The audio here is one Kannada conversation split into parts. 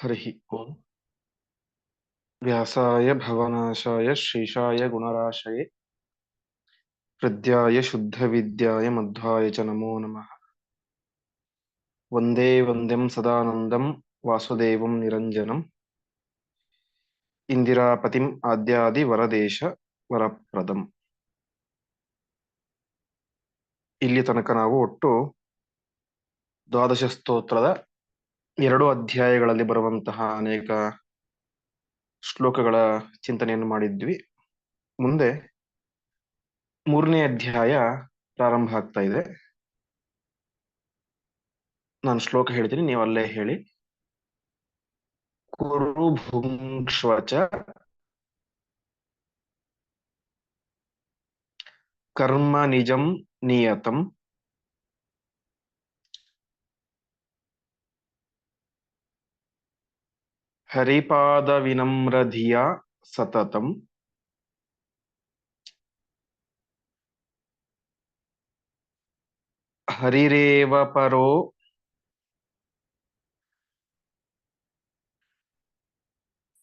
हरिः ओम् व्यासाय भवनाशाय श्रीशाय गुणराशये हृद्याय शुद्धविद्याय मध्वाय च नमो नमः वन्दे वन्द्यं सदानन्दं वासुदेवं निरञ्जनम् ಇಂದಿರಾಪತಿಂ ಆದ್ಯಾದಿ ವರದೇಶ ವರಪ್ರದಂ ಇಲ್ಲಿ ತನಕ ನಾವು ಒಟ್ಟು ದ್ವಾದಶ ಸ್ತೋತ್ರದ ಎರಡು ಅಧ್ಯಾಯಗಳಲ್ಲಿ ಬರುವಂತಹ ಅನೇಕ ಶ್ಲೋಕಗಳ ಚಿಂತನೆಯನ್ನು ಮಾಡಿದ್ವಿ. ಮುಂದೆ ಮೂರನೇ ಅಧ್ಯಾಯ ಪ್ರಾರಂಭ ಆಗ್ತಾ ಇದೆ. ನಾನು ಶ್ಲೋಕ ಹೇಳ್ತೀನಿ, ನೀವು ಅಲ್ಲೇ ಹೇಳಿ. ಕುರು ಭುಂಕ್ಷ್ವಚ ಕರ್ಮ ನಿಜಂ ನಿಯತಂ ಹರಿಪಾದ ವಿನಮ್ರಧಿಯ ಸತತಂ ಹರಿರೇವ ಪರೋ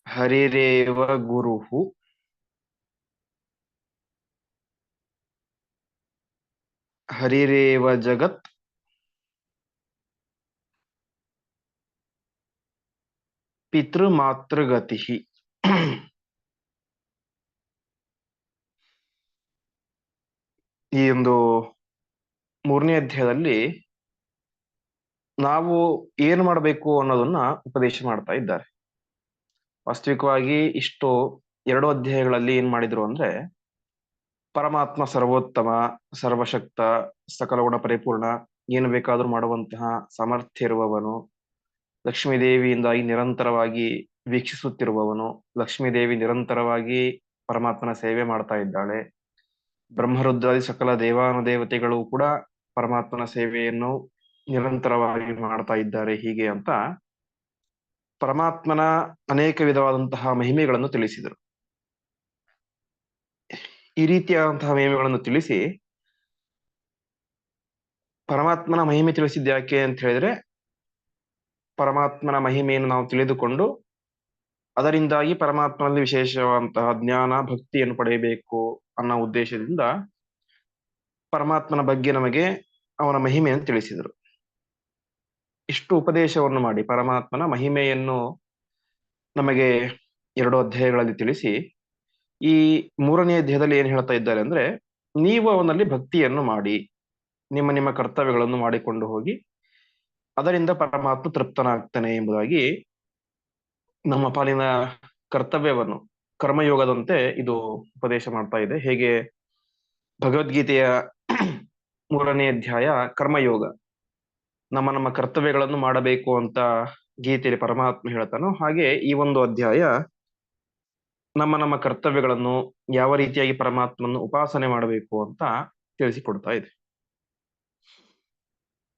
ಹರಿರೇವ ಗುರುಃ ಹರಿರೇವ ಪಿತೃಮಾತೃಗತಿ ಈ ಒಂದು ಮೂರನೇ ಅಧ್ಯಾಯದಲ್ಲಿ ನಾವು ಏನು ಮಾಡಬೇಕು ಅನ್ನೋದನ್ನ ಉಪದೇಶ ಮಾಡ್ತಾ ಇದ್ದಾರೆ. ವಾಸ್ತವಿಕವಾಗಿ ಇಷ್ಟು ಎರಡು ಅಧ್ಯಾಯಗಳಲ್ಲಿ ಏನ್ ಮಾಡಿದ್ರು ಅಂದ್ರೆ ಪರಮಾತ್ಮ ಸರ್ವೋತ್ತಮ, ಸರ್ವಶಕ್ತ ಸಕಲ ಗುಣ ಪರಿಪೂರ್ಣ, ಏನು ಬೇಕಾದ್ರೂ ಮಾಡುವಂತಹ ಸಾಮರ್ಥ್ಯ ಇರುವವನು ಲಕ್ಷ್ಮೀದೇವಿಯಿಂದಾಗಿ ನಿರಂತರವಾಗಿ ವೀಕ್ಷಿಸುತ್ತಿರುವವನು ಲಕ್ಷ್ಮೀದೇವಿ ನಿರಂತರವಾಗಿ ಪರಮಾತ್ಮನ ಸೇವೆ ಮಾಡ್ತಾ ಇದ್ದಾಳೆ. ಬ್ರಹ್ಮರುದ್ರಾದಿ ಸಕಲ ದೇವಾನುದೇವತೆಗಳು ಕೂಡ ಪರಮಾತ್ಮನ ಸೇವೆಯನ್ನು ನಿರಂತರವಾಗಿ ಮಾಡ್ತಾ ಇದ್ದಾರೆ. ಹೀಗೆ ಅಂತ ಪರಮಾತ್ಮನ ಅನೇಕ ವಿಧವಾದಂತಹ ಮಹಿಮೆಗಳನ್ನು ತಿಳಿಸಿದರು. ಈ ರೀತಿಯಾದಂತಹ ಮಹಿಮೆಗಳನ್ನು ತಿಳಿಸಿ ಪರಮಾತ್ಮನ ಮಹಿಮೆ ತಿಳಿಸಿದ್ಯಾಕೆ ಅಂತ ಹೇಳಿದ್ರೆ ಪರಮಾತ್ಮನ ಮಹಿಮೆಯನ್ನು ನಾವು ತಿಳಿದುಕೊಂಡು ಅದರಿಂದಾಗಿ ಪರಮಾತ್ಮನಲ್ಲಿ ವಿಶೇಷವಾದಂತಹ ಜ್ಞಾನ, ಭಕ್ತಿಯನ್ನು ಪಡೆಯಬೇಕು ಅನ್ನೋ ಉದ್ದೇಶದಿಂದ ಪರಮಾತ್ಮನ ಬಗ್ಗೆ ನಮಗೆ ಅವನ ಮಹಿಮೆಯನ್ನು ತಿಳಿಸಿದರು. ಇಷ್ಟು ಉಪದೇಶವನ್ನು ಮಾಡಿ ಪರಮಾತ್ಮನ ಮಹಿಮೆಯನ್ನು ನಮಗೆ ಎರಡು ಅಧ್ಯಾಯಗಳಲ್ಲಿ ತಿಳಿಸಿ, ಈ ಮೂರನೇ ಅಧ್ಯಾಯದಲ್ಲಿ ಏನು ಹೇಳ್ತಾ ಇದ್ದಾರೆ ಅಂದ್ರೆ, ನೀವು ಅವನಲ್ಲಿ ಭಕ್ತಿಯನ್ನು ಮಾಡಿ, ನಿಮ್ಮ ನಿಮ್ಮ ಕರ್ತವ್ಯಗಳನ್ನು ಮಾಡಿಕೊಂಡು ಹೋಗಿ ಅದರಿಂದ ಪರಮಾತ್ಮ ತೃಪ್ತನಾಗ್ತಾನೆ ಎಂಬುದಾಗಿ ನಮ್ಮ ಪಾಲಿನ ಕರ್ತವ್ಯವನ್ನು ಕರ್ಮಯೋಗದಂತೆ ಇದು ಉಪದೇಶ ಮಾಡ್ತಾ ಇದೆ. ಹೇಗೆ ಭಗವದ್ಗೀತೆಯ ಮೂರನೇ ಅಧ್ಯಾಯ ಕರ್ಮಯೋಗ. ನಮ್ಮ ನಮ್ಮ ಕರ್ತವ್ಯಗಳನ್ನು ಮಾಡಬೇಕು ಅಂತ ಗೀತೆಯಲ್ಲಿ ಪರಮಾತ್ಮ ಹೇಳ್ತಾನೋ ಹಾಗೆ ಈ ಒಂದು ಅಧ್ಯಾಯ ನಮ್ಮ ನಮ್ಮ ಕರ್ತವ್ಯಗಳನ್ನು ಯಾವ ರೀತಿಯಾಗಿ ಪರಮಾತ್ಮನ್ನು ಉಪಾಸನೆ ಮಾಡಬೇಕು ಅಂತ ತಿಳಿಸಿಕೊಡ್ತಾ ಇದೆ.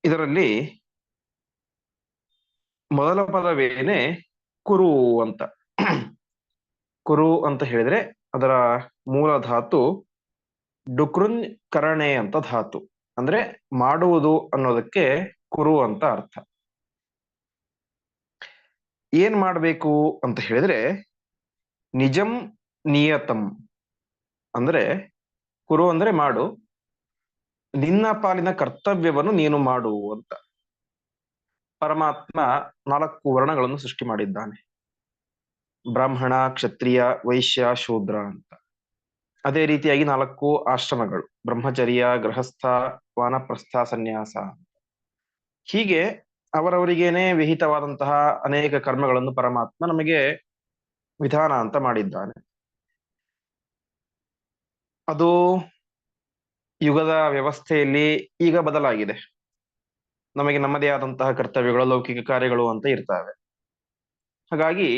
ಇದರಲ್ಲಿ ಮೊದಲ ಪದವೇನೆ ಕುರು ಅಂತ. ಕುರು ಅಂತ ಹೇಳಿದ್ರೆ ಅದರ ಮೂಲ ಧಾತು ಡುಕ್ರುನ್ ಕರಣೆ ಅಂತ ಧಾತು. ಅಂದ್ರೆ ಮಾಡುವುದು ಅನ್ನೋದಕ್ಕೆ ಕುರು ಅಂತ ಅರ್ಥ. ಏನ್ ಮಾಡಬೇಕು ಅಂತ ಹೇಳಿದ್ರೆ ನಿಜಂ ನಿಯತಂ. ಅಂದ್ರೆ ಕುರು ಅಂದ್ರೆ ಮಾಡು. ನಿನ್ನ ಪಾಲಿನ ಕರ್ತವ್ಯವನ್ನು ನೀನು ಮಾಡು ಅಂತ. ಪರಮಾತ್ಮ ನಾಲ್ಕು ವರ್ಣಗಳನ್ನು ಸೃಷ್ಟಿ ಮಾಡಿದ್ದಾನೆ. ಬ್ರಾಹ್ಮಣ, ಕ್ಷತ್ರಿಯ, ವೈಶ್ಯ, ಶೂದ್ರ ಅಂತ. ಅದೇ ರೀತಿಯಾಗಿ ನಾಲ್ಕು ಆಶ್ರಮಗಳು. ಬ್ರಹ್ಮಚರ್ಯ, ಗೃಹಸ್ಥ, ವಾನಪ್ರಸ್ಥ, ಸನ್ಯಾಸ ಹೀಗೆ ಅವರವರಿಗೇನೆ ವಿಹಿತವಾದಂತಹ ಅನೇಕ ಕರ್ಮಗಳನ್ನು ಪರಮಾತ್ಮ ನಮಗೆ ವಿಧಾನ ಅಂತ ಮಾಡಿದ್ದಾನೆ. ಅದು ಯುಗದ ವ್ಯವಸ್ಥೆಯಲ್ಲಿ ಈಗ ಬದಲಾಗಿದೆ. ನಮಗೆ ನಮ್ಮದೇ ಆದಂತಹ ಕರ್ತವ್ಯಗಳು, ಲೌಕಿಕ ಕಾರ್ಯಗಳು ಅಂತ ಇರ್ತವೆ. ಹಾಗಾಗಿ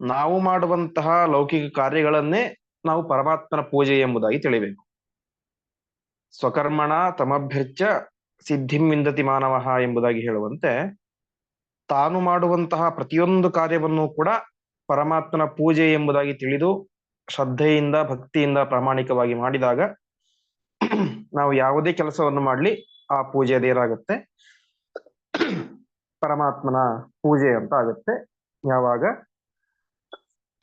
ನಾವು ಮಾಡುವಂತಹ ಲೌಕಿಕ ಕಾರ್ಯಗಳನ್ನೇ ನಾವು ಪರಮಾತ್ಮನ ಪೂಜೆ ಎಂಬುದಾಗಿ ತಿಳಿಬೇಕು. ಸ್ವಕರ್ಮಣ ತಮಭ್ಯರ್ಚ ಸಿದ್ಧಿಂ ವಿಂದತಿ ಮಾನವ ಎಂಬುದಾಗಿ ಹೇಳುವಂತೆ ತಾನು ಮಾಡುವಂತಹ ಪ್ರತಿಯೊಂದು ಕಾರ್ಯವನ್ನು ಕೂಡ ಪರಮಾತ್ಮನ ಪೂಜೆ ಎಂಬುದಾಗಿ ತಿಳಿದು ಶ್ರದ್ಧೆಯಿಂದ, ಭಕ್ತಿಯಿಂದ ಪ್ರಾಮಾಣಿಕವಾಗಿ ಮಾಡಿದಾಗ ನಾವು ಯಾವುದೇ ಕೆಲಸವನ್ನು ಮಾಡ್ಲಿ ಆ ಪೂಜೆ ಅದೇನಾಗುತ್ತೆ ಪರಮಾತ್ಮನ ಪೂಜೆ ಅಂತ ಆಗುತ್ತೆ. ಯಾವಾಗ?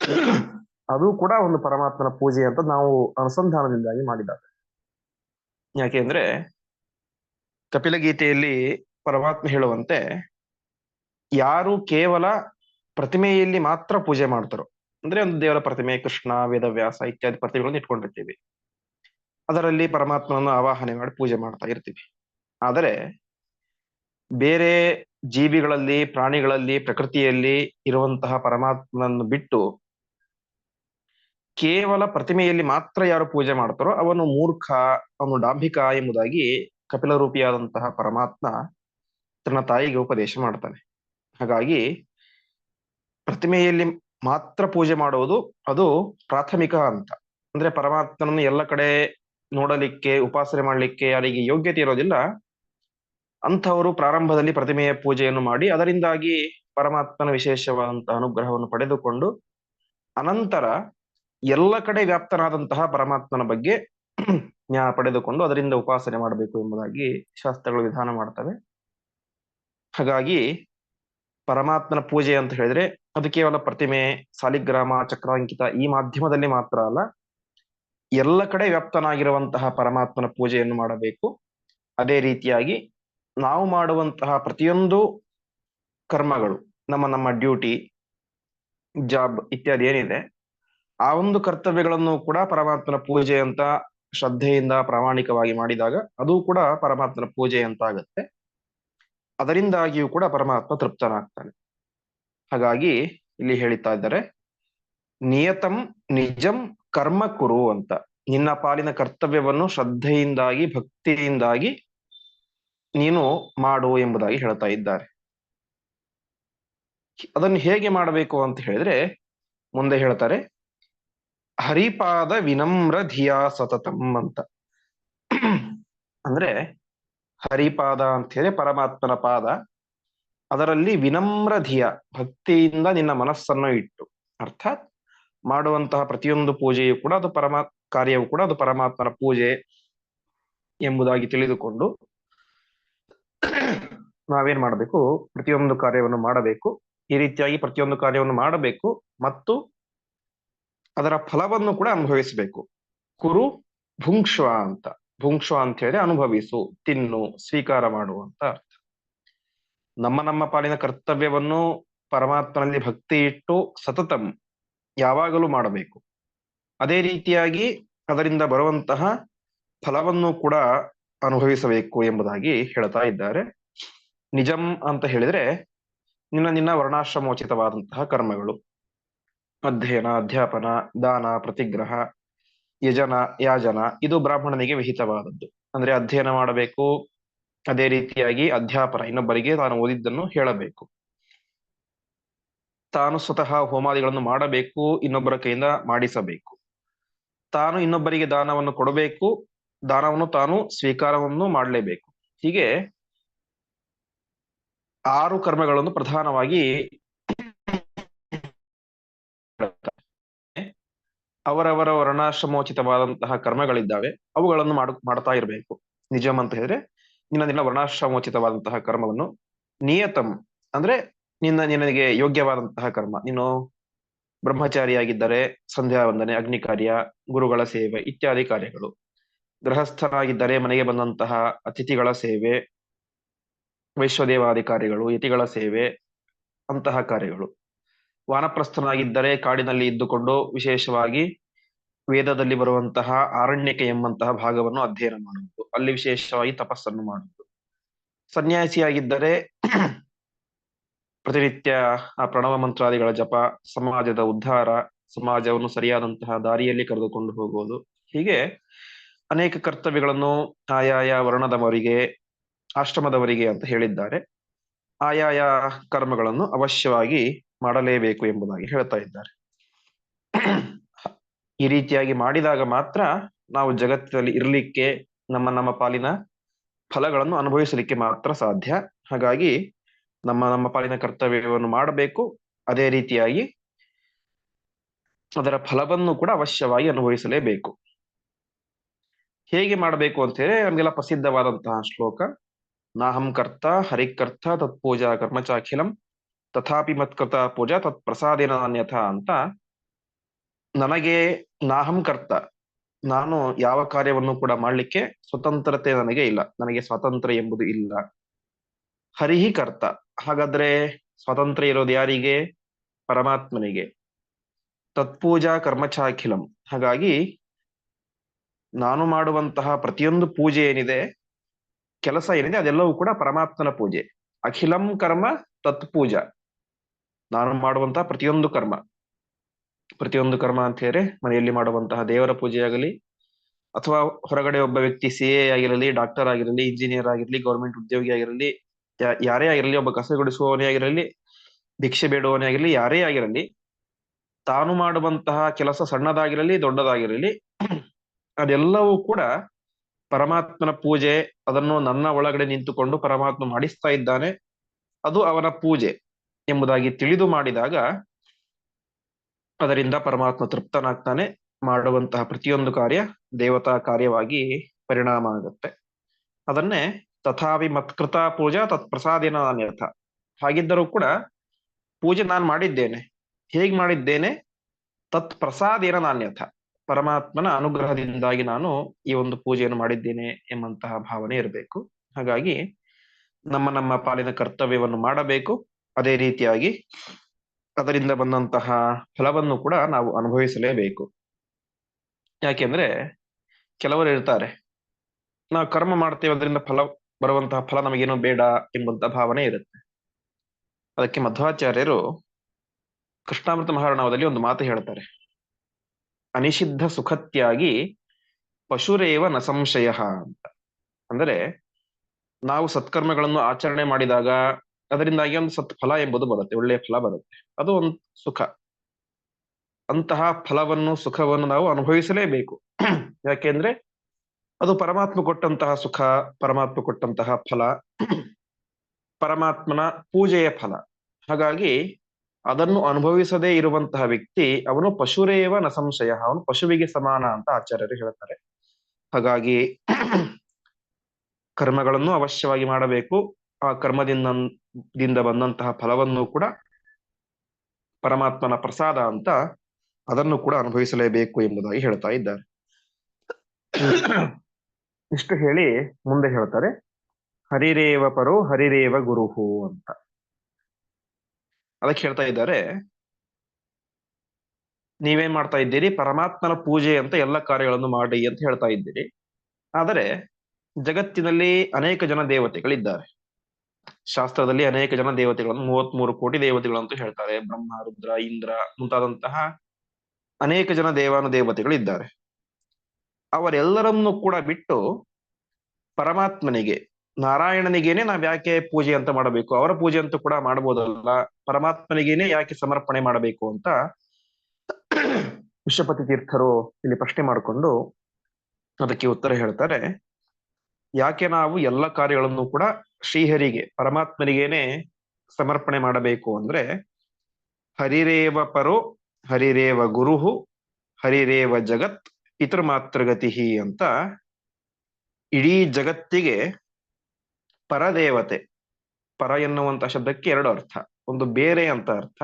ಅದು ಕೂಡ ಒಂದು ಪರಮಾತ್ಮನ ಪೂಜೆ ಅಂತ ನಾವು ಅನುಸಂಧಾನದಿಂದಾಗಿ ಮಾಡಿದಾಗ ಯಾಕೆಂದ್ರೆ ಕಪಿಲ ಗೀತೆಯಲ್ಲಿ ಪರಮಾತ್ಮ ಹೇಳುವಂತೆ ಯಾರು ಕೇವಲ ಪ್ರತಿಮೆಯಲ್ಲಿ ಮಾತ್ರ ಪೂಜೆ ಮಾಡ್ತಾರೋ, ಅಂದ್ರೆ ಒಂದು ದೇವರ ಪ್ರತಿಮೆ, ಕೃಷ್ಣ ವೇದವ್ಯಾಸ ಇತ್ಯಾದಿ ಪ್ರತಿಮೆಗಳನ್ನು ಇಟ್ಕೊಂಡಿರ್ತೀವಿ. ಅದರಲ್ಲಿ ಪರಮಾತ್ಮನನ್ನು ಆವಾಹನೆ ಮಾಡಿ ಪೂಜೆ ಮಾಡ್ತಾ ಇರ್ತೀವಿ. ಆದರೆ ಬೇರೆ ಜೀವಿಗಳಲ್ಲಿ, ಪ್ರಾಣಿಗಳಲ್ಲಿ, ಪ್ರಕೃತಿಯಲ್ಲಿ ಇರುವಂತಹ ಪರಮಾತ್ಮನನ್ನು ಬಿಟ್ಟು ಕೇವಲ ಪ್ರತಿಮೆಯಲ್ಲಿ ಮಾತ್ರ ಯಾರು ಪೂಜೆ ಮಾಡ್ತಾರೋ ಅವನು ಮೂರ್ಖ, ಅವನು ಡಾಂಭಿಕ ಎಂಬುದಾಗಿ ಕಪಿಲ ರೂಪಿಯಾದಂತಹ ಪರಮಾತ್ಮ ತನ್ನ ತಾಯಿಗೆ ಉಪದೇಶ ಮಾಡ್ತಾನೆ. ಹಾಗಾಗಿ ಪ್ರತಿಮೆಯಲ್ಲಿ ಮಾತ್ರ ಪೂಜೆ ಮಾಡುವುದು ಅದು ಪ್ರಾಥಮಿಕ ಅಂತ. ಅಂದ್ರೆ ಪರಮಾತ್ಮನನ್ನು ಎಲ್ಲ ಕಡೆ ನೋಡಲಿಕ್ಕೆ, ಉಪಾಸನೆ ಮಾಡಲಿಕ್ಕೆ ಯಾರಿಗೆ ಯೋಗ್ಯತೆ ಇರೋದಿಲ್ಲ. ಅಂಥವರು ಪ್ರಾರಂಭದಲ್ಲಿ ಪ್ರತಿಮೆಯ ಪೂಜೆಯನ್ನು ಮಾಡಿ ಅದರಿಂದಾಗಿ ಪರಮಾತ್ಮನ ವಿಶೇಷವಾದಂತಹ ಅನುಗ್ರಹವನ್ನು ಪಡೆದುಕೊಂಡು ಅನಂತರ ಎಲ್ಲ ಕಡೆ ವ್ಯಾಪ್ತನಾದಂತಹ ಪರಮಾತ್ಮನ ಬಗ್ಗೆ ಜ್ಞಾನ ಪಡೆದುಕೊಂಡು ಅದರಿಂದ ಉಪಾಸನೆ ಮಾಡಬೇಕು ಎಂಬುದಾಗಿ ಶಾಸ್ತ್ರಗಳು ವಿಧಾನ ಮಾಡ್ತವೆ. ಹಾಗಾಗಿ ಪರಮಾತ್ಮನ ಪೂಜೆ ಅಂತ ಹೇಳಿದ್ರೆ ಅದು ಕೇವಲ ಪ್ರತಿಮೆ, ಸಾಲಿಗ್ರಾಮ, ಚಕ್ರಾಂಕಿತ ಈ ಮಾಧ್ಯಮದಲ್ಲಿ ಮಾತ್ರ ಅಲ್ಲ, ಎಲ್ಲ ಕಡೆ ವ್ಯಾಪ್ತನಾಗಿರುವಂತಹ ಪರಮಾತ್ಮನ ಪೂಜೆಯನ್ನು ಮಾಡಬೇಕು. ಅದೇ ರೀತಿಯಾಗಿ ನಾವು ಮಾಡುವಂತಹ ಪ್ರತಿಯೊಂದು ಕರ್ಮಗಳು, ನಮ್ಮ ನಮ್ಮ ಡ್ಯೂಟಿ ಜಾಬ್ ಇತ್ಯಾದಿ ಏನಿದೆ, ಆ ಒಂದು ಕರ್ತವ್ಯಗಳನ್ನು ಕೂಡ ಪರಮಾತ್ಮನ ಪೂಜೆ ಅಂತ ಶ್ರದ್ಧೆಯಿಂದ ಪ್ರಾಮಾಣಿಕವಾಗಿ ಮಾಡಿದಾಗ ಅದು ಕೂಡ ಪರಮಾತ್ಮನ ಪೂಜೆ ಅಂತ ಆಗತ್ತೆ ಅದರಿಂದಾಗಿಯೂ ಕೂಡ ಪರಮಾತ್ಮ ತೃಪ್ತನಾಗ್ತಾನೆ. ಹಾಗಾಗಿ ಇಲ್ಲಿ ಹೇಳ್ತಾ ಇದ್ದಾರೆ, ನಿಯತಂ ನಿಜಂ ಕರ್ಮ ಕುರು ಅಂತ. ನಿನ್ನ ಪಾಲಿನ ಕರ್ತವ್ಯವನ್ನು ಶ್ರದ್ಧೆಯಿಂದಾಗಿ, ಭಕ್ತಿಯಿಂದಾಗಿ ನೀನು ಮಾಡು ಎಂಬುದಾಗಿ ಹೇಳ್ತಾ ಇದ್ದಾರೆ. ಅದನ್ನು ಹೇಗೆ ಮಾಡಬೇಕು ಅಂತ ಹೇಳಿದ್ರೆ, ಮುಂದೆ ಹೇಳ್ತಾರೆ, ಹರಿಪಾದ ವಿನಮ್ರ ಧಿಯಾ ಸತತಂ ಅಂತ. ಅಂದ್ರೆ, ಹರಿಪಾದ ಅಂತ ಹೇಳಿ ಪರಮಾತ್ಮನ ಪಾದ. ಅದರಲ್ಲಿ ವಿನಮ್ರ ಧಿಯ, ಭಕ್ತಿಯಿಂದ ನಿನ್ನ ಮನಸ್ಸನ್ನು ಇಟ್ಟು. ಅರ್ಥಾತ್, ಮಾಡುವಂತಹ ಪ್ರತಿಯೊಂದು ಪೂಜೆಯು ಕೂಡ ಅದು ಪರಮಾತ್ ಕಾರ್ಯವು ಕೂಡ ಅದು ಪರಮಾತ್ಮನ ಪೂಜೆ ಎಂಬುದಾಗಿ ತಿಳಿದುಕೊಂಡು ನಾವೇನ್ ಮಾಡಬೇಕು? ಪ್ರತಿಯೊಂದು ಕಾರ್ಯವನ್ನು ಮಾಡಬೇಕು. ಈ ರೀತಿಯಾಗಿ ಪ್ರತಿಯೊಂದು ಕಾರ್ಯವನ್ನು ಮಾಡಬೇಕು ಮತ್ತು ಅದರ ಫಲವನ್ನು ಕೂಡ ಅನುಭವಿಸಬೇಕು. ಕುರು ಭುಂಕ್ಷ್ವ ಅಂತ. ಭುಂಕ್ಷ್ವ ಅಂತ ಹೇಳಿ ಅನುಭವಿಸು, ತಿನ್ನು, ಸ್ವೀಕಾರ ಮಾಡು ಅಂತ ಅರ್ಥ. ನಮ್ಮ ನಮ್ಮ ಪಾಲಿನ ಕರ್ತವ್ಯವನ್ನು ಪರಮಾತ್ಮನಲ್ಲಿ ಭಕ್ತಿ ಇಟ್ಟು ಸತತಂ ಯಾವಾಗಲೂ ಮಾಡಬೇಕು. ಅದೇ ರೀತಿಯಾಗಿ ಅದರಿಂದ ಬರುವಂತಹ ಫಲವನ್ನು ಕೂಡ ಅನುಭವಿಸಬೇಕು ಎಂಬುದಾಗಿ ಹೇಳ್ತಾ ಇದ್ದಾರೆ. ನಿಜಂ ಅಂತ ಹೇಳಿದ್ರೆ ನಿನ್ನ ನಿನ್ನ ವರ್ಣಾಶ್ರಮೋಚಿತವಾದಂತಹ ಕರ್ಮಗಳು. ಅಧ್ಯಯನ, ಅಧ್ಯಾಪನ, ದಾನ, ಪ್ರತಿಗ್ರಹ, ಯಜನ, ಯಾಜನ, ಇದು ಬ್ರಾಹ್ಮಣನಿಗೆ ವಿಹಿತವಾದದ್ದು. ಅಂದ್ರೆ ಅಧ್ಯಯನ ಮಾಡಬೇಕು, ಅದೇ ರೀತಿಯಾಗಿ ಅಧ್ಯಾಪನ, ಇನ್ನೊಬ್ಬರಿಗೆ ತಾನು ಓದಿದ್ದನ್ನು ಹೇಳಬೇಕು. ತಾನು ಸ್ವತಃ ಹೋಮಾದಿಗಳನ್ನು ಮಾಡಬೇಕು, ಇನ್ನೊಬ್ಬರ ಕೈಯಿಂದ ಮಾಡಿಸಬೇಕು. ತಾನು ಇನ್ನೊಬ್ಬರಿಗೆ ದಾನವನ್ನು ಕೊಡಬೇಕು ದಾನವನ್ನು ತಾನು ಸ್ವೀಕಾರವನ್ನು ಮಾಡಲೇಬೇಕು. ಹೀಗೆ ಆರು ಕರ್ಮಗಳನ್ನು ಪ್ರಧಾನವಾಗಿ ಅವರವರ ವರ್ಣಾಶ್ರಮೋಚಿತವಾದಂತಹ ಕರ್ಮಗಳಿದ್ದಾವೆ. ಅವುಗಳನ್ನು ಮಾಡ, ಮಾಡ್ತಾ ಇರಬೇಕು. ನಿಜಂ ಅಂತ ಹೇಳಿದ್ರೆ, ನಿನ್ನ ನಿನ್ನ ವರ್ಣಾಶ್ರಮೋಚಿತವಾದಂತಹ ಕರ್ಮವನ್ನು ನಿಯತಂ, ಅಂದ್ರೆ ನಿನ್ನ ನಿನಗೆ ಯೋಗ್ಯವಾದಂತಹ ಕರ್ಮ. ನೀನು ಬ್ರಹ್ಮಚಾರಿಯಾಗಿದ್ದರೆ ಸಂಧ್ಯಾ ವಂದನೆ ಅಗ್ನಿ ಕಾರ್ಯ ಗುರುಗಳ ಸೇವೆ ಇತ್ಯಾದಿ ಕಾರ್ಯಗಳು. ಗೃಹಸ್ಥನಾಗಿದ್ದರೆ ಮನೆಗೆ ಬಂದಂತಹ ಅತಿಥಿಗಳ ಸೇವೆ, ವೈಶ್ವದೇವಾಧಿಕಾರಿಗಳು, ಯತಿಗಳ ಸೇವೆ, ಅಂತಹ ಕಾರ್ಯಗಳು. ವಾನಪ್ರಸ್ಥನಾಗಿದ್ದರೆ ಕಾಡಿನಲ್ಲಿ ಇದ್ದುಕೊಂಡು ವಿಶೇಷವಾಗಿ ವೇದದಲ್ಲಿ ಬರುವಂತಹ ಆರಣ್ಯಕೆ ಎಂಬಂತಹ ಭಾಗವನ್ನು ಅಧ್ಯಯನ ಮಾಡುವುದು. ಅಲ್ಲಿ ವಿಶೇಷವಾಗಿ ತಪಸ್ಸನ್ನು ಮಾಡುವುದು. ಸನ್ಯಾಸಿಯಾಗಿದ್ದರೆ ಪ್ರತಿನಿತ್ಯ ಆ ಪ್ರಣವ ಮಂತ್ರಾದಿಗಳ ಜಪ, ಸಮಾಜದ ಉದ್ಧಾರ, ಸಮಾಜವನ್ನು ಸರಿಯಾದಂತಹ ದಾರಿಯಲ್ಲಿ ಕರೆದುಕೊಂಡು ಹೋಗುವುದು. ಹೀಗೆ ಅನೇಕ ಕರ್ತವ್ಯಗಳನ್ನು ಆಯಾಯ ವರ್ಣದವರಿಗೆ, ಆಶ್ರಮದವರಿಗೆ ಅಂತ ಹೇಳಿದ್ದಾರೆ. ಆಯಾಯ ಕರ್ಮಗಳನ್ನು ಅವಶ್ಯವಾಗಿ ಮಾಡಲೇಬೇಕು ಎಂಬುದಾಗಿ ಹೇಳ್ತಾ ಇದ್ದಾರೆ. ಈ ರೀತಿಯಾಗಿ ಮಾಡಿದಾಗ ಮಾತ್ರ ನಾವು ಜಗತ್ತಿನಲ್ಲಿ ಇರಲಿಕ್ಕೆ, ನಮ್ಮ ನಮ್ಮ ಪಾಲಿನ ಫಲಗಳನ್ನು ಅನುಭವಿಸಲಿಕ್ಕೆ ಮಾತ್ರ ಸಾಧ್ಯ. ಹಾಗಾಗಿ ನಮ್ಮ ನಮ್ಮ ಪಾಲಿನ ಕರ್ತವ್ಯವನ್ನು ಮಾಡಬೇಕು. ಅದೇ ರೀತಿಯಾಗಿ ಅದರ ಫಲವನ್ನು ಕೂಡ ಅವಶ್ಯವಾಗಿ ಅನುಭವಿಸಲೇಬೇಕು. ಹೇಗೆ ಮಾಡಬೇಕು ಅಂತ ಹೇಳಿ ನಮಗೆಲ್ಲ ಪ್ರಸಿದ್ಧವಾದಂತಹ ಶ್ಲೋಕ, ನಾಹಂ ಕರ್ತ ಹರಿಕರ್ತ ತತ್ಪೂಜಾ ಕರ್ಮಚಾಖಿಲಂ ತಥಾಪಿ ಮತ್ಕೃತ ಪೂಜಾ ತತ್ ಪ್ರಸಾದೇನ ಅನ್ಯಥ ಅಂತ ನನಗೆ ನಾಹಂ ಕರ್ತ, ನಾನು ಯಾವ ಕಾರ್ಯವನ್ನು ಕೂಡ ಮಾಡಲಿಕ್ಕೆ ಸ್ವತಂತ್ರತೆ ನನಗೆ ಇಲ್ಲ, ನನಗೆ ಸ್ವಾತಂತ್ರ್ಯ ಎಂಬುದು ಇಲ್ಲ. ಹರಿಹಿ ಕರ್ತ, ಹಾಗಾದ್ರೆ ಸ್ವಾತಂತ್ರ್ಯ ಇರೋದು ಯಾರಿಗೆ? ಪರಮಾತ್ಮನಿಗೆ. ತತ್ಪೂಜಾ ಕರ್ಮಚಾಖಿಲಂ, ಹಾಗಾಗಿ ನಾನು ಮಾಡುವಂತಹ ಪ್ರತಿಯೊಂದು ಪೂಜೆ ಏನಿದೆ, ಕೆಲಸ ಏನಿದೆ, ಅದೆಲ್ಲವೂ ಕೂಡ ಪರಮಾತ್ಮನ ಪೂಜೆ. ಅಖಿಲಂ ಕರ್ಮ ತತ್ ತತ್ಪೂಜಾ ನಾನು ಮಾಡುವಂತಹ ಪ್ರತಿಯೊಂದು ಕರ್ಮ. ಪ್ರತಿಯೊಂದು ಕರ್ಮ ಅಂತ ಹೇಳಿ ಮನೆಯಲ್ಲಿ ಮಾಡುವಂತಹ ದೇವರ ಪೂಜೆ ಆಗಲಿ, ಅಥವಾ ಹೊರಗಡೆ ಒಬ್ಬ ವ್ಯಕ್ತಿ ಸಿ ಎ ಆಗಿರಲಿ, ಡಾಕ್ಟರ್ ಆಗಿರಲಿ, ಇಂಜಿನಿಯರ್ ಆಗಿರಲಿ, ಗೌರ್ಮೆಂಟ್ ಉದ್ಯೋಗಿ ಆಗಿರಲಿ ಯಾರೇ ಆಗಿರಲಿ, ಒಬ್ಬ ಕಸಗುಡಿಸುವವನೇ ಆಗಿರಲಿ, ಭಿಕ್ಷೆ ಬೇಡುವವನೇ ಆಗಿರಲಿ, ಯಾರೇ ಆಗಿರಲಿ, ತಾನು ಮಾಡುವಂತಹ ಕೆಲಸ ಸಣ್ಣದಾಗಿರಲಿ, ದೊಡ್ಡದಾಗಿರಲಿ ಅದೆಲ್ಲವೂ ಕೂಡ ಪರಮಾತ್ಮನ ಪೂಜೆ, ಅದನ್ನು ನನ್ನ ಒಳಗಡೆ ನಿಂತುಕೊಂಡು ಪರಮಾತ್ಮ ಮಾಡಿಸ್ತಾ ಇದ್ದಾನೆ. ಅದು ಅವನ ಪೂಜೆ ಎಂಬುದಾಗಿ ತಿಳಿದು ಮಾಡಿದಾಗ ಅದರಿಂದ ಪರಮಾತ್ಮ ತೃಪ್ತನಾಗ್ತಾನೆ. ಮಾಡುವಂತಹ ಪ್ರತಿಯೊಂದು ಕಾರ್ಯ ದೇವತಾ ಕಾರ್ಯವಾಗಿ ಪರಿಣಾಮ ಆಗುತ್ತೆ. ಅದನ್ನೇ ತಥಾವಿ ಮತ್ಕೃತ ಪೂಜಾ ತತ್ ಪ್ರಸಾದಿನ ಅನ್ಯರ್ಥ ಹಾಗಿದ್ದರೂ ಕೂಡ ಪೂಜೆ ನಾನು ಮಾಡಿದ್ದೇನೆ. ಹೇಗ್ ಮಾಡಿದ್ದೇನೆ? ತತ್ ಪ್ರಸಾದೇನ ನಾಣ್ಯಥ ಪರಮಾತ್ಮನ ಅನುಗ್ರಹದಿಂದಾಗಿ ನಾನು ಈ ಒಂದು ಪೂಜೆಯನ್ನು ಮಾಡಿದ್ದೇನೆ ಎಂಬಂತಹ ಭಾವನೆ ಇರಬೇಕು. ಹಾಗಾಗಿ ನಮ್ಮ ನಮ್ಮ ಪಾಲಿನ ಕರ್ತವ್ಯವನ್ನು ಮಾಡಬೇಕು. ಅದೇ ರೀತಿಯಾಗಿ ಅದರಿಂದ ಬಂದಂತಹ ಫಲವನ್ನು ಕೂಡ ನಾವು ಅನುಭವಿಸಲೇಬೇಕು. ಯಾಕೆಂದ್ರೆ ಕೆಲವರು ಇರ್ತಾರೆ ನಾವು ಕರ್ಮ ಮಾಡ್ತೇವೆ, ಅದರಿಂದ ಫಲ ಬರುವಂತಹ ಫಲ ನಮಗೇನು ಬೇಡ ಎಂಬಂತಹ ಭಾವನೆ ಇರುತ್ತೆ. ಅದಕ್ಕೆ ಮಧ್ವಾಚಾರ್ಯರು ಕೃಷ್ಣಾಮೃತ ಮಹಾರಣವದಲ್ಲಿ ಒಂದು ಮಾತು ಹೇಳ್ತಾರೆ. ಅನಿಷಿದ್ಧ ಸುಖತ್ಯಾಗಿ ಪಶುರೇವ ನ ಸಂಶಯ ಅಂತ. ಅಂದರೆ ನಾವು ಸತ್ಕರ್ಮಗಳನ್ನು ಆಚರಣೆ ಮಾಡಿದಾಗ ಅದರಿಂದಾಗಿ ಒಂದು ಸತ್ ಫಲ ಎಂಬುದು ಬರುತ್ತೆ, ಒಳ್ಳೆಯ ಫಲ ಬರುತ್ತೆ. ಅದು ಒಂದು ಸುಖ. ಅಂತಹ ಫಲವನ್ನು, ಸುಖವನ್ನು ನಾವು ಅನುಭವಿಸಲೇಬೇಕು. ಯಾಕೆಂದ್ರೆ ಅದು ಪರಮಾತ್ಮ ಕೊಟ್ಟಂತಹ ಸುಖ, ಪರಮಾತ್ಮ ಕೊಟ್ಟಂತಹ ಫಲ, ಪರಮಾತ್ಮನ ಪೂಜೆಯ ಫಲ. ಹಾಗಾಗಿ ಅದನ್ನು ಅನುಭವಿಸದೇ ಇರುವಂತಹ ವ್ಯಕ್ತಿ, ಅವನು ಪಶುರೇವ ನ ಸಂಶಯ, ಅವನು ಪಶುವಿಗೆ ಸಮಾನ ಅಂತ ಆಚಾರ್ಯರು ಹೇಳ್ತಾರೆ. ಹಾಗಾಗಿ ಕರ್ಮಗಳನ್ನು ಅವಶ್ಯವಾಗಿ ಮಾಡಬೇಕು. ಆ ಕರ್ಮದಿಂದ ದಿಂದ ಬಂದಂತಹ ಫಲವನ್ನು ಕೂಡ ಪರಮಾತ್ಮನ ಪ್ರಸಾದ ಅಂತ ಅದನ್ನು ಕೂಡ ಅನುಭವಿಸಲೇಬೇಕು ಎಂಬುದಾಗಿ ಹೇಳ್ತಾ ಇದ್ದಾರೆ. ಇಷ್ಟು ಹೇಳಿ ಮುಂದೆ ಹೇಳ್ತಾರೆ. ಹರಿರೇವ ಪರೋ ಹರಿರೇವ ಗುರುಹು ಅಂತ. ಅದಕ್ಕೆ ಹೇಳ್ತಾ ಇದ್ದಾರೆ ನೀವೇನ್ ಮಾಡ್ತಾ ಇದ್ದೀರಿ, ಪರಮಾತ್ಮನ ಪೂಜೆ ಅಂತ ಎಲ್ಲ ಕಾರ್ಯಗಳನ್ನು ಮಾಡಿ ಅಂತ ಹೇಳ್ತಾ ಇದ್ದೀರಿ. ಆದರೆ ಜಗತ್ತಿನಲ್ಲಿ ಅನೇಕ ಜನ ದೇವತೆಗಳಿದ್ದಾರೆ. ಶಾಸ್ತ್ರದಲ್ಲಿ ಅನೇಕ ಜನ ದೇವತೆಗಳನ್ನು, ಮೂವತ್ಮೂರು ಕೋಟಿ ದೇವತೆಗಳಂತೂ ಹೇಳ್ತಾರೆ, ಬ್ರಹ್ಮ, ರುದ್ರ, ಇಂದ್ರ ಮುಂತಾದಂತಹ ಅನೇಕ ಜನ ದೇವಾನು ದೇವತೆಗಳಿದ್ದಾರೆ. ಅವರೆಲ್ಲರನ್ನು ಕೂಡ ಬಿಟ್ಟು ಪರಮಾತ್ಮನಿಗೆ ನಾರಾಯಣನಿಗೇನೆ ನಾವ್ ಯಾಕೆ ಪೂಜೆ ಅಂತ ಮಾಡಬೇಕು? ಅವರ ಪೂಜೆ ಅಂತೂ ಕೂಡ ಮಾಡಬಹುದಲ್ಲ ಪರಮಾತ್ಮನಿಗೇನೆ ಯಾಕೆ ಸಮರ್ಪಣೆ ಮಾಡಬೇಕು ಅಂತ ವಿಶ್ವಪತಿ ತೀರ್ಥರು ಇಲ್ಲಿ ಪ್ರಶ್ನೆ ಮಾಡಿಕೊಂಡು ಅದಕ್ಕೆ ಉತ್ತರ ಹೇಳ್ತಾರೆ. ಯಾಕೆ ನಾವು ಎಲ್ಲ ಕಾರ್ಯಗಳನ್ನು ಕೂಡ ಶ್ರೀಹರಿಗೆ, ಪರಮಾತ್ಮನಿಗೇನೆ ಸಮರ್ಪಣೆ ಮಾಡಬೇಕು ಅಂದ್ರೆ ಹರಿರೇವ ಪರೋ, ಹರಿರೇವ ಗುರುಹು, ಹರಿರೇವ ಜಗತ್ ಪಿತೃಮಾತೃಗತಿ ಅಂತ ಇಡೀ ಜಗತ್ತಿಗೆ ಪರದೇವತೆ, ಪರ ಎನ್ನುವಂತ ಶಬ್ದಕ್ಕೆ ಎರಡು ಅರ್ಥ. ಒಂದು ಬೇರೆ ಅಂತ ಅರ್ಥ,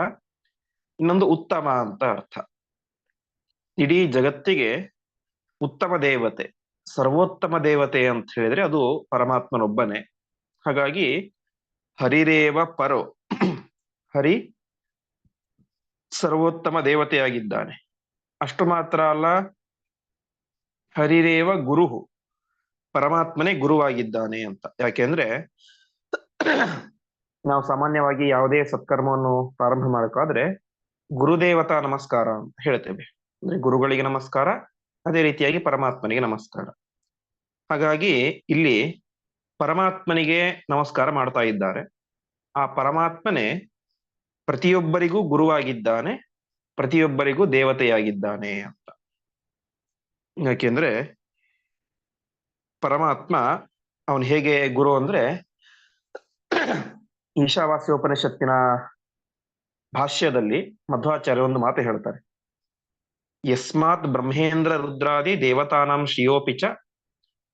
ಇನ್ನೊಂದು ಉತ್ತಮ ಅಂತ ಅರ್ಥ. ಇಡೀ ಜಗತ್ತಿಗೆ ಉತ್ತಮ ದೇವತೆ, ಸರ್ವೋತ್ತಮ ದೇವತೆ ಅಂತ ಹೇಳಿದ್ರೆ ಅದು ಪರಮಾತ್ಮನೊಬ್ಬನೇ. ಹಾಗಾಗಿ ಹರಿರೇವ ಪರೋ, ಹರಿ ಸರ್ವೋತ್ತಮ ದೇವತೆಯಾಗಿದ್ದಾನೆ. ಅಷ್ಟು ಮಾತ್ರ ಅಲ್ಲ ಹರಿರೇವ ಗುರುಹು. ಪರಮಾತ್ಮನೇ ಗುರುವಾಗಿದ್ದಾನೆ ಅಂತ. ಯಾಕೆಂದ್ರೆ ನಾವು ಸಾಮಾನ್ಯವಾಗಿ ಯಾವುದೇ ಸತ್ಕರ್ಮವನ್ನು ಪ್ರಾರಂಭ ಮಾಡಕ್ಕಾದ್ರೆ ಗುರುದೇವತಾ ನಮಸ್ಕಾರ ಅಂತ ಹೇಳ್ತೇವೆ. ಅಂದ್ರೆ ಗುರುಗಳಿಗೆ ನಮಸ್ಕಾರ, ಅದೇ ರೀತಿಯಾಗಿ ಪರಮಾತ್ಮನಿಗೆ ನಮಸ್ಕಾರ. ಹಾಗಾಗಿ ಇಲ್ಲಿ ಪರಮಾತ್ಮನಿಗೆ ನಮಸ್ಕಾರ ಮಾಡ್ತಾ ಇದ್ದಾರೆ. ಆ ಪರಮಾತ್ಮನೇ ಪ್ರತಿಯೊಬ್ಬರಿಗೂ ಗುರುವಾಗಿದ್ದಾನೆ, ಪ್ರತಿಯೊಬ್ಬರಿಗೂ ದೇವತೆಯಾಗಿದ್ದಾನೆ ಅಂತ. ಯಾಕೆಂದ್ರೆ ಪರಮಾತ್ಮ ಅವನು ಹೇಗೆ ಗುರು ಅಂದ್ರೆ ಈಶಾವಾಸ್ಯೋಪನಿಷತ್ತಿನ ಭಾಷ್ಯದಲ್ಲಿ ಮಧ್ವಾಚಾರ್ಯ ಒಂದು ಮಾತು ಹೇಳ್ತಾರೆ. ಯಸ್ಮಾತ್ ಬ್ರಹ್ಮೇಂದ್ರ ರುದ್ರಾದಿ ದೇವತಾನಾಂ ಶ್ರಿಯೋಪಿ ಚ,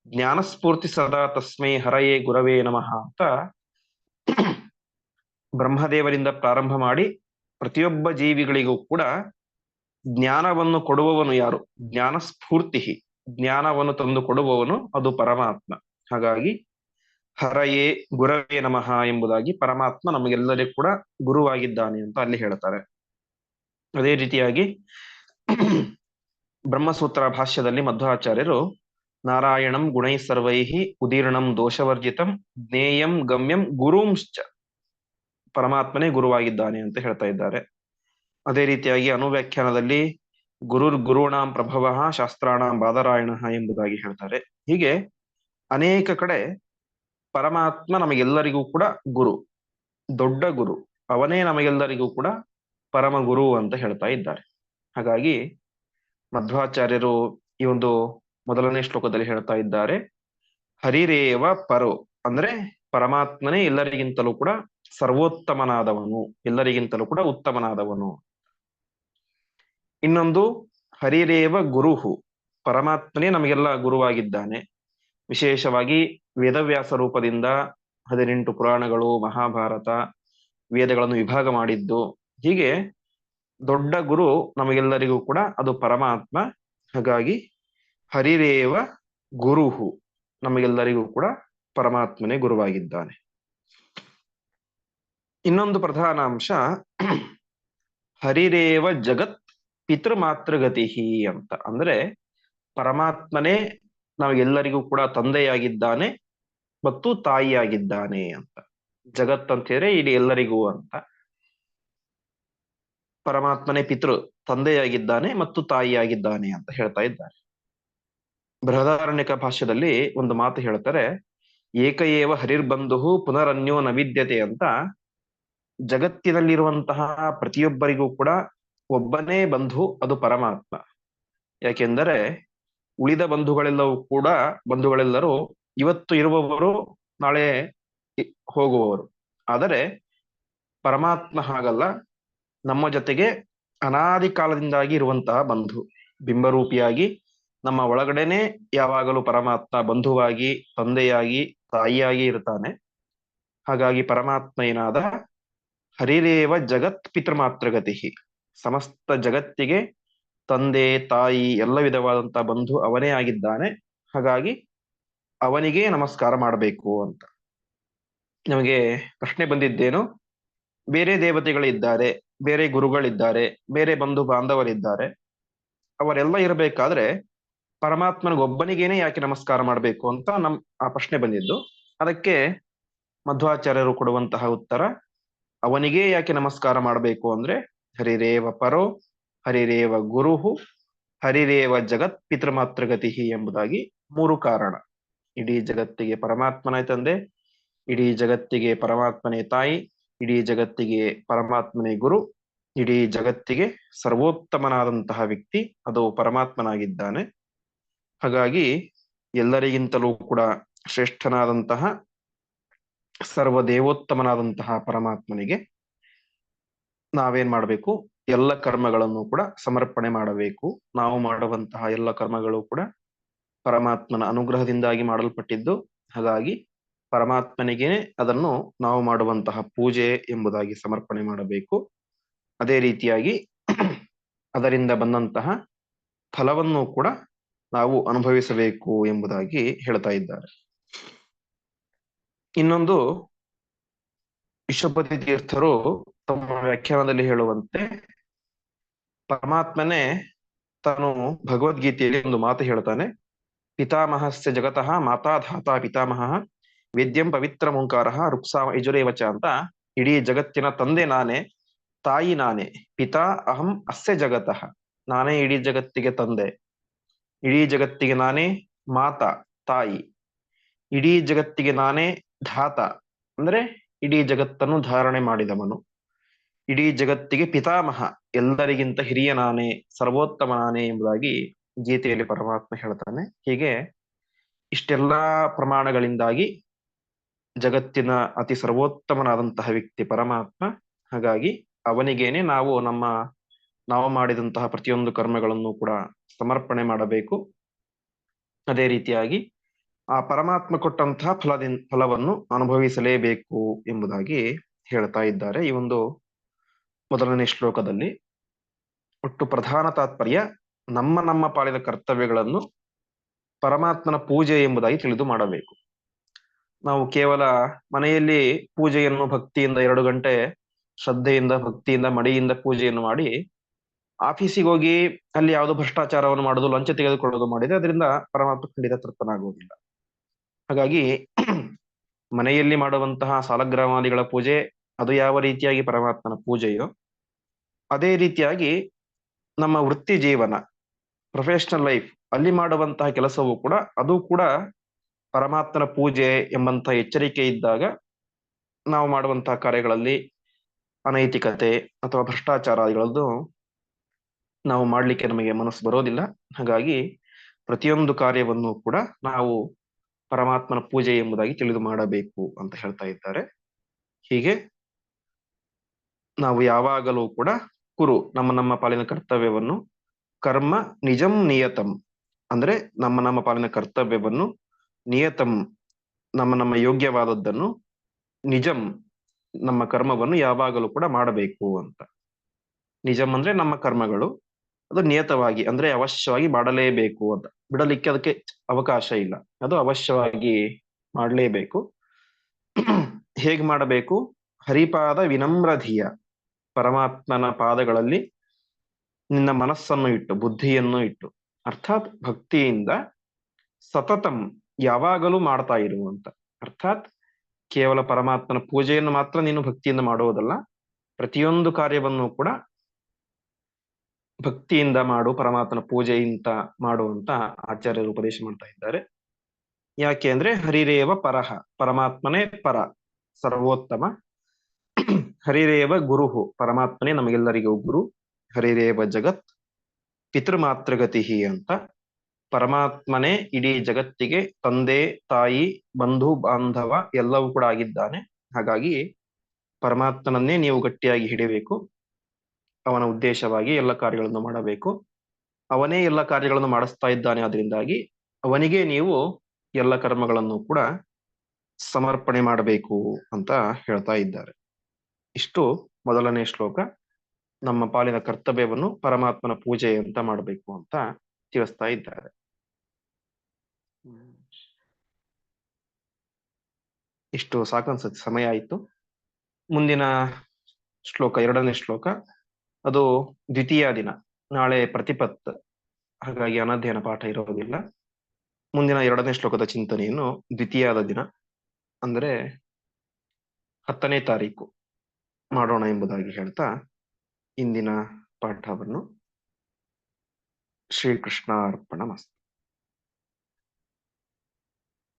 ಜ್ಞಾನಸ್ಫೂರ್ತಿ ಸದಾ ತಸ್ಮೈ ಹರಯೇ ಗುರವೇ ನಮಃ ಅಂತ ಬ್ರಹ್ಮದೇವರಿಂದ ಪ್ರಾರಂಭ ಮಾಡಿ ಪ್ರತಿಯೊಬ್ಬ ಜೀವಿಗಳಿಗೂ ಕೂಡ ಜ್ಞಾನವನ್ನು ಕೊಡುವವನು ಯಾರು? ಜ್ಞಾನ ಸ್ಫೂರ್ತಿ ಜ್ಞಾನವನ್ನು ತಂದು ಕೊಡುವವನು ಅದು ಪರಮಾತ್ಮ. ಹಾಗಾಗಿ ಹರಯೇ ಗುರವೇ ನಮಃ ಎಂಬುದಾಗಿ ಪರಮಾತ್ಮ ನಮಗೆಲ್ಲರಿಗೂ ಕೂಡ ಗುರುವಾಗಿದ್ದಾನೆ ಅಂತ ಅಲ್ಲಿ ಹೇಳ್ತಾರೆ. ಅದೇ ರೀತಿಯಾಗಿ ಬ್ರಹ್ಮಸೂತ್ರ ಭಾಷ್ಯದಲ್ಲಿ ಮಧ್ವಾಚಾರ್ಯರು, ನಾರಾಯಣಂ ಗುಣೈ ಸರ್ವೈಹಿ ಉದೀರ್ಣಂ ದೋಷವರ್ಜಿತಂ ಜ್ಞೇಯಂ ಗಮ್ಯಂ ಗುರುಂಶ್ಚ ಪರಮಾತ್ಮನೇ ಗುರುವಾಗಿದ್ದಾನೆ ಅಂತ ಹೇಳ್ತಾ ಇದ್ದಾರೆ. ಅದೇ ರೀತಿಯಾಗಿ ಅನುವ್ಯಾಖ್ಯಾನದಲ್ಲಿ ಗುರುರ್ ಗುರುಣಾಂ ಪ್ರಭವ ಶಾಸ್ತ್ರಾಣಾಂ ಬಾದರಾಯಣ ಎಂಬುದಾಗಿ ಹೇಳ್ತಾರೆ. ಹೀಗೆ ಅನೇಕ ಕಡೆ ಪರಮಾತ್ಮ ನಮಗೆಲ್ಲರಿಗೂ ಕೂಡ ಗುರು, ದೊಡ್ಡ ಗುರು, ಅವನೇ ನಮಗೆಲ್ಲರಿಗೂ ಕೂಡ ಪರಮ ಗುರು ಅಂತ ಹೇಳ್ತಾ ಇದ್ದಾರೆ. ಹಾಗಾಗಿ ಮಧ್ವಾಚಾರ್ಯರು ಈ ಒಂದು ಮೊದಲನೇ ಶ್ಲೋಕದಲ್ಲಿ ಹೇಳ್ತಾ ಇದ್ದಾರೆ, ಹರಿರೇವ ಪರೋ ಅಂದ್ರೆ ಪರಮಾತ್ಮನೇ ಎಲ್ಲರಿಗಿಂತಲೂ ಕೂಡ ಸರ್ವೋತ್ತಮನಾದವನು, ಎಲ್ಲರಿಗಿಂತಲೂ ಕೂಡ ಉತ್ತಮನಾದವನು. ಇನ್ನೊಂದು ಹರಿರೇವ ಗುರುಹು. ಪರಮಾತ್ಮನೇ ನಮಗೆಲ್ಲ ಗುರುವಾಗಿದ್ದಾನೆ. ವಿಶೇಷವಾಗಿ ವೇದವ್ಯಾಸ ರೂಪದಿಂದ ಹದಿನೆಂಟು ಪುರಾಣಗಳು, ಮಹಾಭಾರತ, ವೇದಗಳನ್ನು ವಿಭಾಗ ಮಾಡಿದ್ದು. ಹೀಗೆ ದೊಡ್ಡ ಗುರು ನಮಗೆಲ್ಲರಿಗೂ ಕೂಡ ಅದು ಪರಮಾತ್ಮ. ಹಾಗಾಗಿ ಹರಿರೇವ ಗುರುಹು ನಮಗೆಲ್ಲರಿಗೂ ಕೂಡ ಪರಮಾತ್ಮನೇ ಗುರುವಾಗಿದ್ದಾನೆ. ಇನ್ನೊಂದು ಪ್ರಧಾನ ಅಂಶ ಹರಿರೇವ ಜಗತ್ ಪಿತೃಮಾತೃಗತಿ ಅಂತ. ಅಂದ್ರೆ ಪರಮಾತ್ಮನೇ ನಮಗೆಲ್ಲರಿಗೂ ಕೂಡ ತಂದೆಯಾಗಿದ್ದಾನೆ ಮತ್ತು ತಾಯಿಯಾಗಿದ್ದಾನೆ ಅಂತ. ಜಗತ್ ಅಂತ ಹೇಳಿದ್ರೆ ಇಲ್ಲಿ ಎಲ್ಲರಿಗೂ ಅಂತ. ಪರಮಾತ್ಮನೇ ಪಿತೃ, ತಂದೆಯಾಗಿದ್ದಾನೆ ಮತ್ತು ತಾಯಿಯಾಗಿದ್ದಾನೆ ಅಂತ ಹೇಳ್ತಾ ಇದ್ದಾರೆ. ಬೃಹದಾರಣ್ಯಕ ಭಾಷ್ಯದಲ್ಲಿ ಒಂದು ಮಾತು ಹೇಳ್ತಾರೆ ಏಕಏವ ಹರಿರ್ಬಂಧು ಪುನರನ್ಯೋ ನವಿದ್ಯತೆ ಅಂತ. ಜಗತ್ತಿನಲ್ಲಿರುವಂತಹ ಪ್ರತಿಯೊಬ್ಬರಿಗೂ ಕೂಡ ಒಬ್ಬನೇ ಬಂಧು ಅದು ಪರಮಾತ್ಮ. ಯಾಕೆಂದರೆ ಉಳಿದ ಬಂಧುಗಳೆಲ್ಲವೂ ಕೂಡ ಬಂಧುಗಳೆಲ್ಲರೂ ಇವತ್ತು ಇರುವವರು ನಾಳೆ ಹೋಗುವವರು. ಆದರೆ ಪರಮಾತ್ಮ ಹಾಗಲ್ಲ, ನಮ್ಮ ಜೊತೆಗೆ ಅನಾದಿ ಕಾಲದಿಂದಾಗಿ ಇರುವಂತಹ ಬಂಧು. ಬಿಂಬರೂಪಿಯಾಗಿ, ನಮ್ಮ ಒಳಗಡೆನೆ ಯಾವಾಗಲೂ ಪರಮಾತ್ಮ ಬಂಧುವಾಗಿ, ತಂದೆಯಾಗಿ, ತಾಯಿಯಾಗಿ ಇರ್ತಾನೆ. ಹಾಗಾಗಿ ಪರಮಾತ್ಮ ಏನಾದ ಹರಿರೇವ ಜಗತ್ ಪಿತೃಮಾತೃಗತಿ ಸಮಸ್ತ ಜಗತ್ತಿಗೆ ತಂದೆ, ತಾಯಿ ಎಲ್ಲ ವಿಧವಾದಂತಹ ಬಂಧು ಅವನೇ ಆಗಿದ್ದಾನೆ. ಹಾಗಾಗಿ ಅವನಿಗೆ ನಮಸ್ಕಾರ ಮಾಡಬೇಕು ಅಂತ. ನಮಗೆ ಪ್ರಶ್ನೆ ಬಂದಿದ್ದೇನು? ಬೇರೆ ದೇವತೆಗಳಿದ್ದಾರೆ, ಬೇರೆ ಗುರುಗಳಿದ್ದಾರೆ, ಬೇರೆ ಬಂಧು ಬಾಂಧವರಿದ್ದಾರೆ. ಅವರೆಲ್ಲ ಇರಬೇಕಾದ್ರೆ ಪರಮಾತ್ಮನಿಗೊಬ್ಬನಿಗೇನೆ ಯಾಕೆ ನಮಸ್ಕಾರ ಮಾಡಬೇಕು ಅಂತ ನಮ್, ಆ ಪ್ರಶ್ನೆ ಬಂದಿದ್ದು. ಅದಕ್ಕೆ ಮಧ್ವಾಚಾರ್ಯರು ಕೊಡುವಂತಹ ಉತ್ತರ, ಅವನಿಗೆ ಯಾಕೆ ನಮಸ್ಕಾರ ಮಾಡಬೇಕು ಅಂದ್ರೆ ಹರಿರೇವ ಪರೋ, ಹರಿರೇವ ಗುರುಹು, ಹರಿರೇವ ಜಗತ್ ಪಿತೃಮಾತೃಗತಿ ಎಂಬುದಾಗಿ ಮೂರು ಕಾರಣ. ಇಡೀ ಜಗತ್ತಿಗೆ ಪರಮಾತ್ಮನೇ ತಂದೆ, ಇಡೀ ಜಗತ್ತಿಗೆ ಪರಮಾತ್ಮನೇ ತಾಯಿ, ಇಡೀ ಜಗತ್ತಿಗೆ ಪರಮಾತ್ಮನೇ ಗುರು, ಇಡೀ ಜಗತ್ತಿಗೆ ಸರ್ವೋತ್ತಮನಾದಂತಹ ವ್ಯಕ್ತಿ, ಅದು ಪರಮಾತ್ಮನಾಗಿದ್ದಾನೆ. ಹಾಗಾಗಿ ಎಲ್ಲರಿಗಿಂತಲೂ ಕೂಡ ಶ್ರೇಷ್ಠನಾದಂತಹ ಸರ್ವ ದೇವೋತ್ತಮನಾದಂತಹ ಪರಮಾತ್ಮನಿಗೆ ನಾವೇನ್ ಮಾಡಬೇಕು? ಎಲ್ಲ ಕರ್ಮಗಳನ್ನು ಕೂಡ ಸಮರ್ಪಣೆ ಮಾಡಬೇಕು. ನಾವು ಮಾಡುವಂತಹ ಎಲ್ಲ ಕರ್ಮಗಳು ಕೂಡ ಪರಮಾತ್ಮನ ಅನುಗ್ರಹದಿಂದಾಗಿ ಮಾಡಲ್ಪಟ್ಟಿದ್ದು. ಹಾಗಾಗಿ ಪರಮಾತ್ಮನಿಗೆ ಅದನ್ನು ನಾವು ಮಾಡುವಂತಹ ಪೂಜೆ ಎಂಬುದಾಗಿ ಸಮರ್ಪಣೆ ಮಾಡಬೇಕು. ಅದೇ ರೀತಿಯಾಗಿ ಅದರಿಂದ ಬಂದಂತಹ ಫಲವನ್ನು ಕೂಡ ನಾವು ಅನುಭವಿಸಬೇಕು ಎಂಬುದಾಗಿ ಹೇಳ್ತಾ ಇದ್ದಾರೆ. ಇನ್ನೊಂದು ವಿಶ್ವಪತಿ ತೀರ್ಥರು ತಮ್ಮ ವ್ಯಾಖ್ಯಾನದಲ್ಲಿ ಹೇಳುವಂತೆ ಪರಮಾತ್ಮನೇ ತಾನು ಭಗವದ್ಗೀತೆಯಲ್ಲಿ ಒಂದು ಮಾತು ಹೇಳ್ತಾನೆ, ಪಿತಾಮಹಸ್ಯ ಜಗತಃ ಮಾತಾಧಾತ ಪಿತಾಮಹ, ವೇದ್ಯಂ ಪವಿತ್ರ ಮುಂಕಾರ, ರುಕ್ಸಾಮ ಯಜುರೇವಚ ಅಂತ ಇಡೀ ಜಗತ್ತಿನ ತಂದೆ ನಾನೇ, ತಾಯಿ ನಾನೇ, ಪಿತಾ ಅಹಂ ಅಸ್ಯ ಜಗತಃ, ನಾನೇ ಇಡೀ ಜಗತ್ತಿಗೆ ತಂದೆ, ಇಡೀ ಜಗತ್ತಿಗೆ ನಾನೇ ಮಾತಾ, ತಾಯಿ, ಇಡೀ ಜಗತ್ತಿಗೆ ನಾನೇ ಧಾತ, ಅಂದ್ರೆ ಇಡೀ ಜಗತ್ತನ್ನು ಧಾರಣೆ ಮಾಡಿದವನು. ಇಡೀ ಜಗತ್ತಿಗೆ ಪಿತಾಮಹ, ಎಲ್ಲರಿಗಿಂತ ಹಿರಿಯ ನಾನೇ, ಸರ್ವೋತ್ತಮ ನಾನೇ ಎಂಬುದಾಗಿ ಗೀತೆಯಲ್ಲಿ ಪರಮಾತ್ಮ ಹೇಳ್ತಾನೆ. ಹೀಗೆ ಇಷ್ಟೆಲ್ಲಾ ಪ್ರಮಾಣಗಳಿಂದಾಗಿ ಜಗತ್ತಿನ ಅತಿ ಸರ್ವೋತ್ತಮನಾದಂತಹ ವ್ಯಕ್ತಿ ಪರಮಾತ್ಮ, ಹಾಗಾಗಿ ಅವನಿಗೇನೆ ನಾವು ನಮ್ಮ ನಾವು ಮಾಡಿದಂತಹ ಪ್ರತಿಯೊಂದು ಕರ್ಮಗಳನ್ನು ಕೂಡ ಸಮರ್ಪಣೆ ಮಾಡಬೇಕು. ಅದೇ ರೀತಿಯಾಗಿ ಆ ಪರಮಾತ್ಮ ಕೊಟ್ಟಂತಹ ಫಲದಿಂದ ಫಲವನ್ನು ಅನುಭವಿಸಲೇಬೇಕು ಎಂಬುದಾಗಿ ಹೇಳ್ತಾ ಇದ್ದಾರೆ. ಈ ಒಂದು ಮೊದಲನೇ ಶ್ಲೋಕದಲ್ಲಿ ಒಟ್ಟು ಪ್ರಧಾನ ತಾತ್ಪರ್ಯ ನಮ್ಮ ನಮ್ಮ ಪಾಲಿನ ಕರ್ತವ್ಯಗಳನ್ನು ಪರಮಾತ್ಮನ ಪೂಜೆ ಎಂಬುದಾಗಿ ತಿಳಿದು ಮಾಡಬೇಕು. ನಾವು ಕೇವಲ ಮನೆಯಲ್ಲಿ ಪೂಜೆಯನ್ನು ಭಕ್ತಿಯಿಂದ ಎರಡು ಗಂಟೆ ಶ್ರದ್ಧೆಯಿಂದ, ಭಕ್ತಿಯಿಂದ, ಮಡಿಯಿಂದ ಪೂಜೆಯನ್ನು ಮಾಡಿ ಆಫೀಸಿಗೆ ಹೋಗಿ ಅಲ್ಲಿ ಯಾವುದೋ ಭ್ರಷ್ಟಾಚಾರವನ್ನು ಮಾಡುದು, ಲಂಚ ತೆಗೆದುಕೊಳ್ಳೋದು ಮಾಡಿದ್ರೆ ಅದರಿಂದ ಪರಮಾತ್ಮ ಖಂಡಿತ ತೃಪ್ತನಾಗುವುದಿಲ್ಲ. ಹಾಗಾಗಿ ಮನೆಯಲ್ಲಿ ಮಾಡುವಂತಹ ಸಾಲಗ್ರಾಮಾದಿಗಳ ಪೂಜೆ ಅದು ಯಾವ ರೀತಿಯಾಗಿ ಪರಮಾತ್ಮನ ಪೂಜೆಯೋ ಅದೇ ರೀತಿಯಾಗಿ ನಮ್ಮ ವೃತ್ತಿ ಜೀವನ ಪ್ರೊಫೆಷನಲ್ ಲೈಫ್ ಅಲ್ಲಿ ಮಾಡುವಂತಹ ಕೆಲಸವೂ ಕೂಡ ಅದು ಕೂಡ ಪರಮಾತ್ಮನ ಪೂಜೆ ಎಂಬಂತಹ ಎಚ್ಚರಿಕೆ ಇದ್ದಾಗ ನಾವು ಮಾಡುವಂತಹ ಕಾರ್ಯಗಳಲ್ಲಿ ಅನೈತಿಕತೆ ಅಥವಾ ಭ್ರಷ್ಟಾಚಾರಗಳದ್ದು ನಾವು ಮಾಡಲಿಕ್ಕೆ ನಮಗೆ ಮನಸ್ಸು ಬರೋದಿಲ್ಲ. ಹಾಗಾಗಿ ಪ್ರತಿಯೊಂದು ಕಾರ್ಯವನ್ನು ಕೂಡ ನಾವು ಪರಮಾತ್ಮನ ಪೂಜೆ ಎಂಬುದಾಗಿ ತಿಳಿದು ಮಾಡಬೇಕು ಅಂತ ಹೇಳ್ತಾ ಇದ್ದಾರೆ. ಹೀಗೆ ನಾವು ಯಾವಾಗಲೂ ಕೂಡ ಕುರು, ನಮ್ಮ ನಮ್ಮ ಪಾಲಿನ ಕರ್ತವ್ಯವನ್ನು ಕರ್ಮ ನಿಜಂ ನಿಯತಂ. ಅಂದ್ರೆ ನಮ್ಮ ನಮ್ಮ ಪಾಲಿನ ಕರ್ತವ್ಯವನ್ನು ನಿಯತಂ, ನಮ್ಮ ನಮ್ಮ ಯೋಗ್ಯವಾದದ್ದನ್ನು ನಿಜಂ, ನಮ್ಮ ಕರ್ಮವನ್ನು ಯಾವಾಗಲೂ ಕೂಡ ಮಾಡಬೇಕು ಅಂತ. ನಿಜಂ ಅಂದ್ರೆ ನಮ್ಮ ಕರ್ಮಗಳು, ಅದು ನಿಯತವಾಗಿ, ಅಂದ್ರೆ ಅವಶ್ಯವಾಗಿ ಮಾಡಲೇಬೇಕು ಅಂತ. ಬಿಡಲಿಕ್ಕೆ ಅದಕ್ಕೆ ಅವಕಾಶ ಇಲ್ಲ. ಅದು ಅವಶ್ಯವಾಗಿ ಮಾಡಲೇಬೇಕು. ಹೇಗ್ ಮಾಡಬೇಕು? ಹರಿಪಾದ ವಿನಮ್ರಧಿಯ. ಪರಮಾತ್ಮನ ಪಾದಗಳಲ್ಲಿ ನಿನ್ನ ಮನಸ್ಸನ್ನು ಇಟ್ಟು, ಬುದ್ಧಿಯನ್ನು ಇಟ್ಟು, ಅರ್ಥಾತ್ ಭಕ್ತಿಯಿಂದ ಸತತಂ ಯಾವಾಗಲೂ ಮಾಡ್ತಾ ಇರುವಂತ ಅರ್ಥಾತ್ ಕೇವಲ ಪರಮಾತ್ಮನ ಪೂಜೆಯನ್ನು ಮಾತ್ರ ನೀನು ಭಕ್ತಿಯಿಂದ ಮಾಡುವುದಲ್ಲ, ಪ್ರತಿಯೊಂದು ಕಾರ್ಯವನ್ನು ಕೂಡ ಭಕ್ತಿಯಿಂದ ಮಾಡು, ಪರಮಾತ್ಮನ ಪೂಜೆಯಿಂದ ಮಾಡುವಂತ ಆಚಾರ್ಯರು ಉಪದೇಶ ಮಾಡ್ತಾ ಇದ್ದಾರೆ. ಯಾಕೆ ಅಂದ್ರೆ ಹರಿರೇವ ಪರಹ, ಪರಮಾತ್ಮನೇ ಪರ, ಸರ್ವೋತ್ತಮ ಹರಿರೇವ ಗುರುಹು. ಪರಮಾತ್ಮನೇ ನಮಗೆಲ್ಲರಿಗೂ ಗುರು. ಹರಿರೇವ ಜಗತ್ ಪಿತೃಮಾತೃಗತಿ ಅಂತ. ಪರಮಾತ್ಮನೇ ಇಡೀ ಜಗತ್ತಿಗೆ ತಂದೆ, ತಾಯಿ, ಬಂಧು, ಬಾಂಧವ ಎಲ್ಲವೂ ಕೂಡ ಆಗಿದ್ದಾನೆ. ಹಾಗಾಗಿ ಪರಮಾತ್ಮನನ್ನೇ ನೀವು ಗಟ್ಟಿಯಾಗಿ ಹಿಡಿಬೇಕು. ಅವನ ಉದ್ದೇಶವಾಗಿ ಎಲ್ಲ ಕಾರ್ಯಗಳನ್ನು ಮಾಡಬೇಕು. ಅವನೇ ಎಲ್ಲ ಕಾರ್ಯಗಳನ್ನು ಮಾಡಿಸ್ತಾ ಇದ್ದಾನೆ ಅದರಿಂದಾಗಿ ಅವನಿಗೆ ನೀವು ಎಲ್ಲ ಕರ್ಮಗಳನ್ನು ಕೂಡ ಸಮರ್ಪಣೆ ಮಾಡಬೇಕು ಅಂತ ಹೇಳ್ತಾ ಇದ್ದಾರೆ. ಇಷ್ಟು ಮೊದಲನೇ ಶ್ಲೋಕ. ನಮ್ಮ ಪಾಲಿನ ಕರ್ತವ್ಯವನ್ನು ಪರಮಾತ್ಮನ ಪೂಜೆ ಅಂತ ಮಾಡಬೇಕು ಅಂತ ತಿಳಿಸ್ತಾ ಇದ್ದಾರೆ. ಇಷ್ಟು ಸಾಕನ್ಸತ್ ಸಮಯ ಆಯಿತು. ಮುಂದಿನ ಶ್ಲೋಕ, ಎರಡನೇ ಶ್ಲೋಕ. ಅದು ದ್ವಿತೀಯ ದಿನ. ನಾಳೆ ಪ್ರತಿಪತ್. ಹಾಗಾಗಿ ಅನಧ್ಯಯನ ಪಾಠ ಇರೋದಿಲ್ಲ. ಮುಂದಿನ ಎರಡನೇ ಶ್ಲೋಕದ ಚಿಂತನೆಯನ್ನು ದ್ವಿತೀಯದ ದಿನ. ಅಂದ್ರೆ ಹತ್ತನೇ ತಾರೀಕು. ಮಾಡೋಣ ಎಂಬುದಾಗಿ ಹೇಳ್ತಾ ಇಂದಿನ ಪಾಠವನ್ನು ಶ್ರೀಕೃಷ್ಣ ಅರ್ಪಣ ಮಸ್ತು